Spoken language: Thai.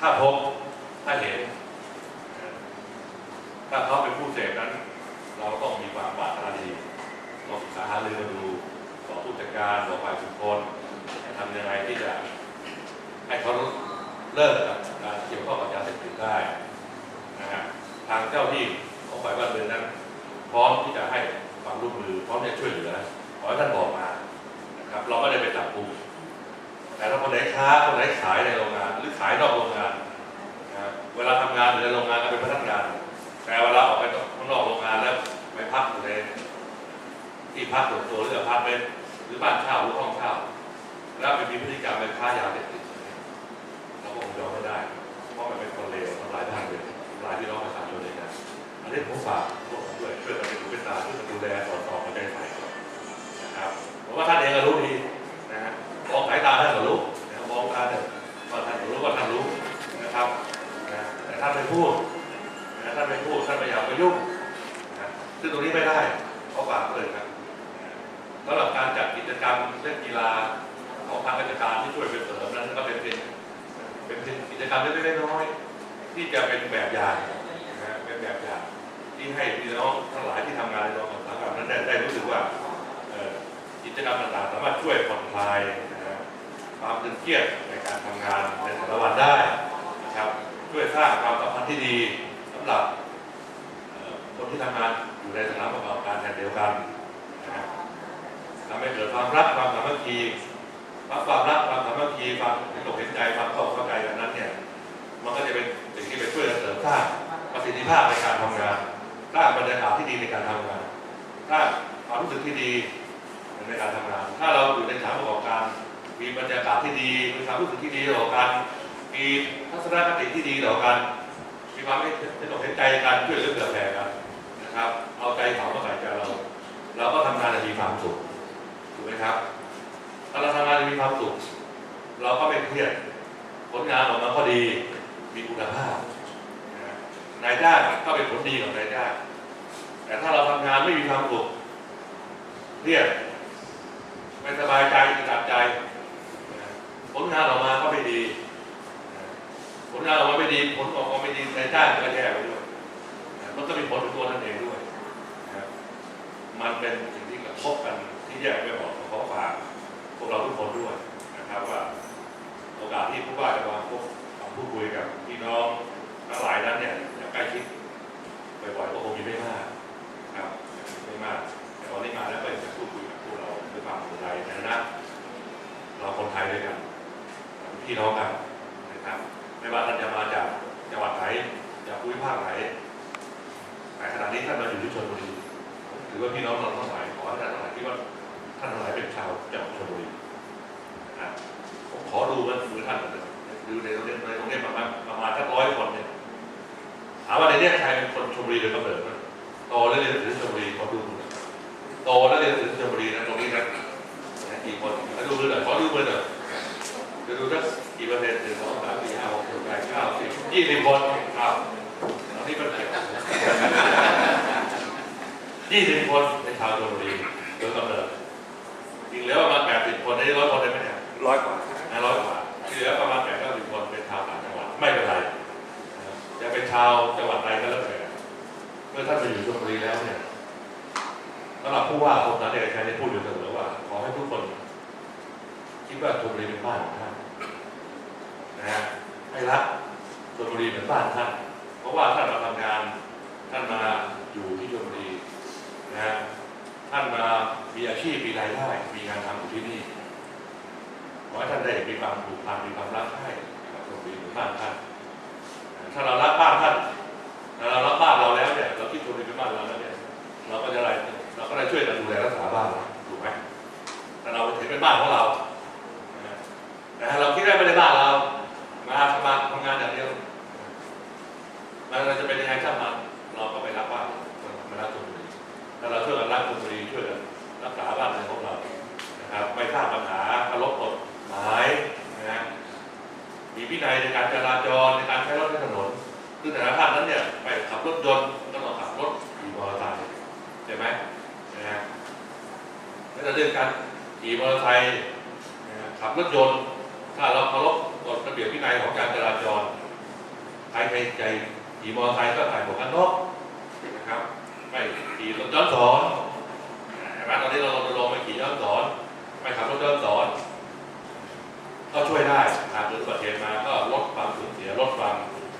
ถ้าพบถ้าเห็น ถ้าเขาเป็นผู้เสพนั้น เราต้องมีความปรารถนาดีต้องศึกษาหาเรือกันดูบอกผู้จัดการบอกฝ่ายบุคคลทำยังไงที่จะให้เขาเลิกกับการเกี่ยวข้องกับยาเสพติดได้นะฮะทางเจ้าที่ของฝ่ายบ้านเมืองนั้น พร้อมที่จะให้ความร่วมมือพร้อมที่จะช่วยเหลือขอให้ท่านบอกมานะครับ เราไม่ได้ไปจับกลุ่มแต่ถ้าคนไหนค้าคนไหนขายในโรงงานายนอกโรงงานนะเวลาทำงานอยู่ในโรงงานก็เป็นพนักงาน แต่เวลาออกไปข้างนอกโรงงานแล้วไปพักอยู่ในที่พักส่วนตัวหรืออพาร์ตเมนต์หรือบ้านเช่าหรือห้องเช่าแล้วไปมีพฤติกรรมไปค้ายาเสพติดเราก็คงยอมไม่ได้ เพราะมันเป็นคนเลวทำลายบ้านเมืองทำลายพี่น้องประชาชนเลยนะอันนี้ผมฝากพวกด้วยช่วยกันเป็นหูเป็นตาช่วยกันดูแลสอดส่องกันใจใส่นะครับผมว่าท่านเองก็รู้ดีนะฮะมองสายตาท่าน พูดนะท่านไม่พูดท่านไม่อยากไปยุ่งนะซึ่งตรงนี้ไม่ได้เขาฝากเลยครับสำหรับการจัดกิจกรรมเล่นกีฬาของทางราชการที่ช่วยเป็นเสริมนั้นก็เป็นเป็นเป็นกิจกรรมเล็กๆน้อยๆที่จะเป็นแบบอย่างนะเป็นแบบอย่างที่ให้พี่น้องทั้งหลายที่ทำงานในกองทัพสังกัดนั้นได้ได้รู้สึกว่ากิจกรรมต่างๆสามารถช่วยผ่อนคลายนะความตึงเครียดในการทำงานในแต่ละวันได้นะครับช่วยสร้างความสัมพันธ์ที่ดีสำหรับเอ่อคนที่ทำงานอยู่ในสถานประกอบการแห่งเดียวกันนะฮะ ทำ ให้เกิดความรักความสามัคคีความความรักความสามัคคีความเห็นอกเห็นใจความเข้าเข้าใจกันนั้นเนี่ยมันก็จะเป็นสิ่งที่ไปช่วยเสริมสร้างประสิทธิภาพในการทำงานสร้างบรรยากาศที่ดีในการทำงานสร้างความรู้สึกที่ดีในการทำงาน ถ้าเราอยู่ในสถานประกอบการมีบรรยากาศที่ดีมีความรู้สึกที่ดีต่อกันมีทัศนคติที่ดีต่อกันมีความเห็นอกเห็นใจกันช่วยเหลือเผื่อแผ่กันนะครับ เอาใจเขามาใส่ใจเรา เราก็ทำงานจะมีความสุข ถูกไหมครับถ้าเราทำงานมีความสุขเราก็ไม่เครียดผลงานออกมาก็ดีมีคุณภาพนายจ้างก็เป็นผลดีของนายจ้างแต่ถ้าเราทำงานไม่มีความสุขเครียดไม่สบายใจอึดอัดใจ ผลงานออกมาก็ไม่ดี ผลงานออกมาไม่ดี ผลออกมาไม่ดีนายจ้างก็แย่ไปด้วยมันก็มีผลถึงตัวท่านเองด้วยมันเป็น ที่กระทบกันที่แยกไม่ออกขอฝากพวกเราทุกคนด้วยนะครับว่าโอกาสที่ผู้ว่าจะมาพบมาพูดคุยกับพี่น้องทั้งหลายนั้นเนี่ยอย่างใกล้ชิดบ่อยๆก็คงมีไม่มากครับไม่มาก แต่วันนี้มาแล้วก็อยากจะพูดคุยกับพวกเราด้วยความห่วงใยในฐานะเราคนไทยด้วยกันพี่น้องกันนะครับไม่ว่าท่านจะมาจากจังหวัดไหนจากภูมิภาคไหนแต่ขณะนี้ท่านมาอยู่ที่ชลบุรีถือว่าพี่น้องเราทั้งหลายขอให้ท่านทั้งหว่าท่านทั้งหลายเป็นชาวจังหวัดชลบุรีนะครับผมขอดูมันมือท่านหน่อยดูในโรงเรียนในโรงเรียนประมาณประมาณสักร้อยคนเนี่ยถามว่าในเนี้ใครเป็นคนชลบุรีโดยกำเนิดมั้ยโตแล้วเรียนหนังชลบุรีขอดูมือหน่อยโตแล้วเรียนหนังชลบุรีนะตรงนี้นะกี่คนขอดูมือหน่อยขอดูมือหน่อยจะดูสักกี่เปอร์เซ็นต์หนึ่งสองสามสี่ห้าหกเจ็ดแปดเก้าสิบยี่สิบคนครับตอนนี้เป็นเด็กยี่สิบคนเป็นชาวชลบุรีโดยกำเนิดจริงแล้วประมาณแปดสิบคนในร้อยคนได้ไหมเนี่ยร้อยกว่าห้าร้อยกว่า ชาวจังหวัดใดก็แล้วแต่เมื่อท่านไปอยู่ชลบุรีแล้วเนี่ยสำหรับผู้ว่าคนนั้นเอกชัยได้พูดอยู่เสมอว่า ขอให้ทุกคน คิดว่าชลบุรีเป็นบ้านของท่านนะฮะให้รักชลบุรีเป็นบ้านท่าน เพราะว่าท่านมาทำงาน ท่านมาอยู่ที่ชลบุรีนะฮะท่านมามีอาชีพมีรายได้มีงานทำอยู่ที่นี่ขอให้ท่านได้มีความผูกพันมีความรักให้กับชลบุรีเป็นบ้านท่านนะ ถ้าเรารักบ้านท่าน รถยนต์ต้องขับรถขี่มอเตอร์ไซค์ใช่ไหมนะฮะแล้วเรื่องการขี่มอเตอร์ไซค์ขับรถยนต์ ถ้าเราเคารพกฎระเบียบวินัยของการจราจรใครใครใจขี่มอเตอร์ไซค์ก็ใส่หมวกกันน็อกนะครับไม่ขี่รถย้อนสอน